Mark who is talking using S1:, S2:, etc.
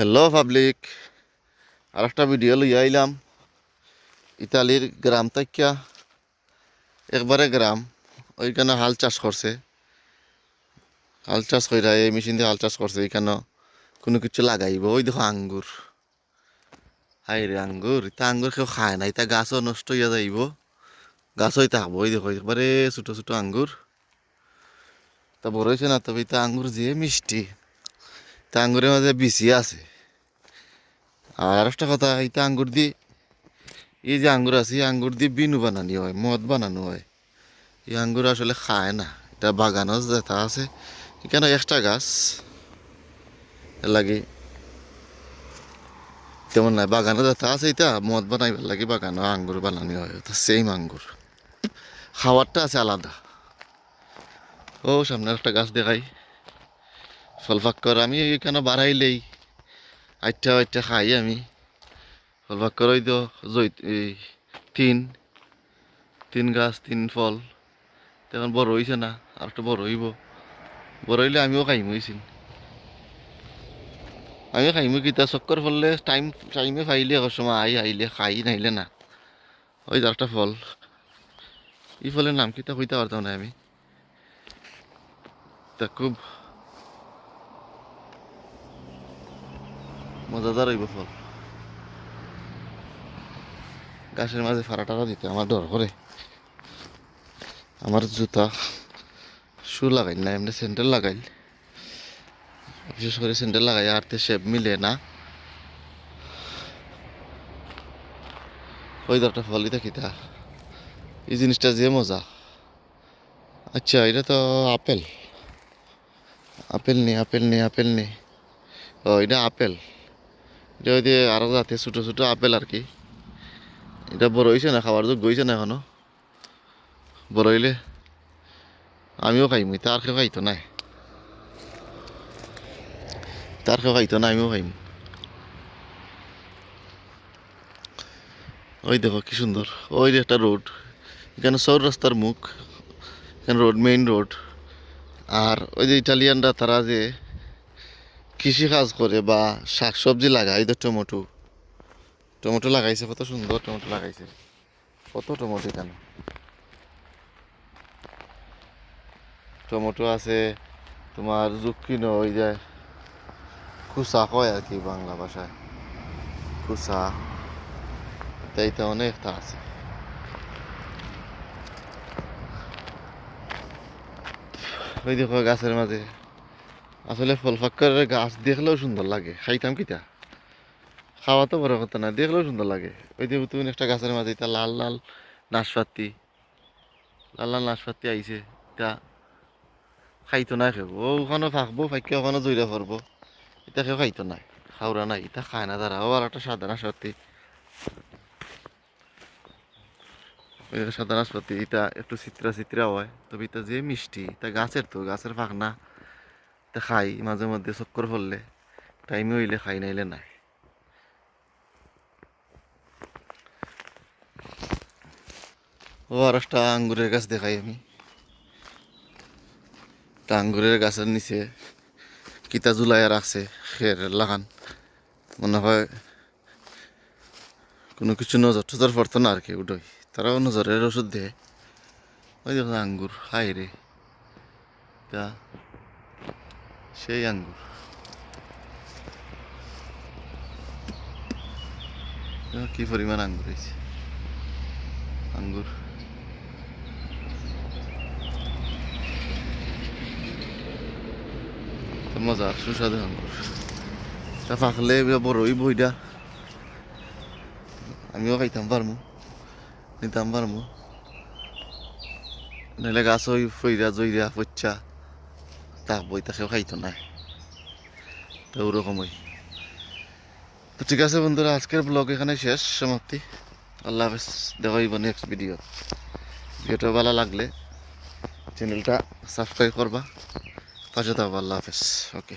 S1: Hello public আর একটা video লইয়া আইলাম। ইতালির গ্রাম তাইকা একবারে গ্রাম। ওইখানে হাল চাষ করছে। হাল চাষ কইরা এই মেশিন দিয়ে হাল চাষ করছে। এখানে কোনো কিছু লাগাইব। ওই দেখো আঙ্গুর। হাই রে আঙ্গুর। ইতা আঙ্গুর কেউ খায় না। ইতা গাছও নষ্ট হইয়া যাইব। গাছ হইতে থাকব ওই দেখো, একবারে ছোটো ছোটো আঙ্গুর। তা বড় হয়েছে না? তবে ইতা আঙ্গুর যে মিষ্টি। তা আঙ্গুরের মাঝে বিচি আছে। আর একটা কথা এইটা আঙ্গুর দিয়ে, এই যে আঙ্গুর আছে, এই আঙ্গুর দিয়ে বিনু বানানি হয়, মদ বানানো হয়। এই আঙ্গুর আসলে খায় না, এটা বাগানও যেটা আছে এখানে এক্সট্রা গাছ লাগে, তেমন নাই বাগানও যেটা আছে এটা মদ বানাইবার লাগে বাগানও আঙ্গুর বানানি হয় সেম আঙ্গুর। খাওয়ারটা আছে আলাদা। ও, সামনে একটা গাছ দেখাই। ফল ফাক্কর আমি এখানে বাড়াইলেই? আইটা আইটা খাই আমি। ফল ফাক্কর ওই তো এই তিন। তিন গাছ, তিন ফল। তখন বড় হইছে না, আর একটু বড় হইব। বড় হইলে আমিও খাইম হইছিল। আমি খাইমু কিতা চক্কর ফললে টাইম, টাইমে ফাইলে এক সময় আই, আইলে খাই, নাইলে না। ওই যে একটা ফল। ই ফলের নাম কিতা কইতে পারতাম না আমি। তা খুব মজাদার হইব ফল। গাছের মাঝে ফাড়া টাড়া দিতে আমার ডর করে। আমার জুতা, শু লাগাইল না, এমনি স্যান্ডেল লাগাইল বিশেষ করে স্যান্ডেল লাগাই, আর তে শেপ মিলে না। ওই দরটা ফলই দিতে খিতা এই জিনিসটা যে মজা। আচ্ছা এটা তো আপেল। আপেল নে আপেল নে আপেল নে। ও, এটা আপেল। এটা ওই যে আরও জাতে ছোটো ছোটো আপেল আর কি। এটা বড় হয়েছে না, খাবার যোগ্য হয়েছে না এখনও। বড় হইলে আমিও খাইমু, তার কেউ খাইতো নাই। তার কেউ খাইতো না, আমিও খাইম। ওই দেখো কি সুন্দর, ওই যে একটা রোড। এখানে সৌর রাস্তার মুখ, এখানে রোড মেইন রোড আর ওই যে ইটালিয়ানরা তারা যে কৃষি কাজ করে বা শাক সবজি লাগায় যে টমেটো। টমেটো লাগাইছে, কত সুন্দর টমেটো লাগাইছে। কত টমেটো এখানে। টমেটো আছে তোমার জুকিনো ওই যে কুসা কয় আর কি বাংলা ভাষায়। কুসা তাইতে অনেকটা আছে। ওই দেখো গাছের মাঝে আসলে ফল ফাক্করের গাছ দেখলেও সুন্দর লাগে। খাইতাম কিটা খাওয়া তো বড় কথা না, দেখলেও সুন্দর লাগে। ওই যে তুমি একটা গাছের মাঝে এটা লাল লাল নাশপাতি। লাল লাল নাশপাতি আইছে, এটা খাইতো না খেব ও ওখানে ফাঁকবো ফাঁকে ওখানে জইরা পড়ব এটা কেউ খাইতো না খাওয়া নাই, এটা খায় না তারা। ও আর একটা সাদা নাশপাতি। সাদা নাশপাতি, এটা একটু চিত্রা চিত্রা হয়, তবে এটা যে মিষ্টি, এটা গাছের তো, গাছের ফাঁক না। এটা খাই, মাঝে মধ্যে চক্কর পড়লে। টাইমে হইলে খাই, নাইলে নাই। ও, আর একটা আঙ্গুরের গাছ দেখাই আমি। তা আঙ্গুরের গাছের নিচে কিতা জুলাইয়া রাখছে, খের লাগান। মনে হয় কোনো কিছু নজর টজর পড়তো না আর কি উঠোই তারাও নজরের ওষুধ দেয়। ওই দেখো আঙ্গুর খাই রে। তা সেই আঙ্গুর কি পরিমাণ আঙ্গুর হয়েছে আঙ্গুর তো মজার সুস্বাদু আঙ্গুর তা পাকলে বড় ওই বইটা আমিও খাইতাম পারমু নিতাম পারমু নাহলে গাছ ওই ফইরা জইরা পচ্চা তা বই তাকেও খাইতো না। তো ওরকমই। তো ঠিক আছে বন্ধুরা, আজকের ব্লগ এখানে শেষ, সমাপ্তি। আল্লাহ হাফেজ, দেখা হইব নেক্সট ভিডিও ভিডিওটা ভালো লাগলে চ্যানেলটা সাবস্ক্রাইব করবা। পাশে থাকব, আল্লাহ হাফেজ ওকে